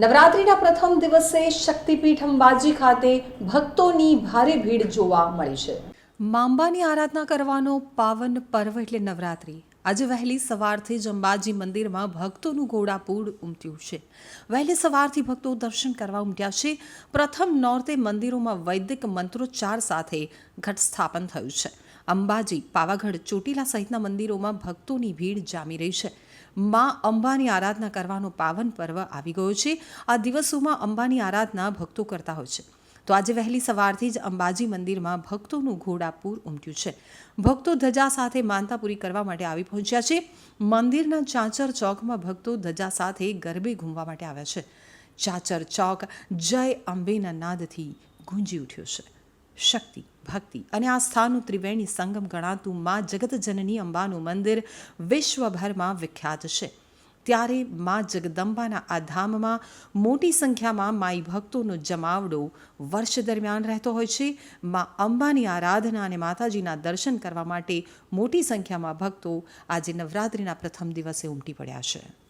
નવરાત્રિના પ્રથમ દિવસે શક્તિપીઠ અંબાજી ખાતે ભક્તોની ભારે ભીડ જોવા મળી છે. માંબાની આરાધના કરવાનો પાવન પર્વ એટલે નવરાત્રિ. આજે વહેલી સવારથી જ અંબાજી મંદિરમાં ભક્તોનું ઘોડાપૂર ઉમટ્યું છે. વહેલી સવારથી ભક્તો દર્શન કરવા ઉમટ્યા છે. પ્રથમ નોરતે મંદિરોમાં વૈદિક મંત્રોચ્ચાર સાથે ઘટ સ્થાપન થયું છે. અંબાજી, પાવાગઢ, ચોટીલા સહિતના મંદિરોમાં ભક્તોની ભીડ જામી રહી છે. માં અંબાની આરાધના કરવાનો પાવન પર્વ આવી ગયો છે. આ દિવસોમાં અંબાની આરાધના ભક્તો કરતા હોય છે. તો આજે વહેલી સવારથી જ અંબાજી મંદિરમાં ભક્તોનું ઘોડાપૂર ઉમટ્યું છે. ભક્તો ધજા સાથે માનતા પૂરી કરવા માટે આવી પહોંચ્યા છે. મંદિરના ચાચર ચોકમાં ભક્તો ધજા સાથે ગરબે ઘૂમવા માટે આવ્યા છે. ચાચર ચોક જય અંબેના નાદથી ગુંજી ઉઠ્યો છે. શક્તિ, ભક્તિ અને આસ્થાનું ત્રિવેણી સંગમ ગણાતું માં જગતજનની અંબાનું મંદિર વિશ્વભરમાં વિખ્યાત છે. ત્યારે માં જગદંબાના આ ધામમાં મોટી સંખ્યામાં માઈ ભક્તોનો જમાવડો વર્ષ દરમિયાન રહેતો હોય છે. માં અંબાની આરાધના અને માતાજીના દર્શન કરવા માટે મોટી સંખ્યામાં ભક્તો આજે નવરાત્રિના પ્રથમ દિવસે ઉમટી પડ્યા છે.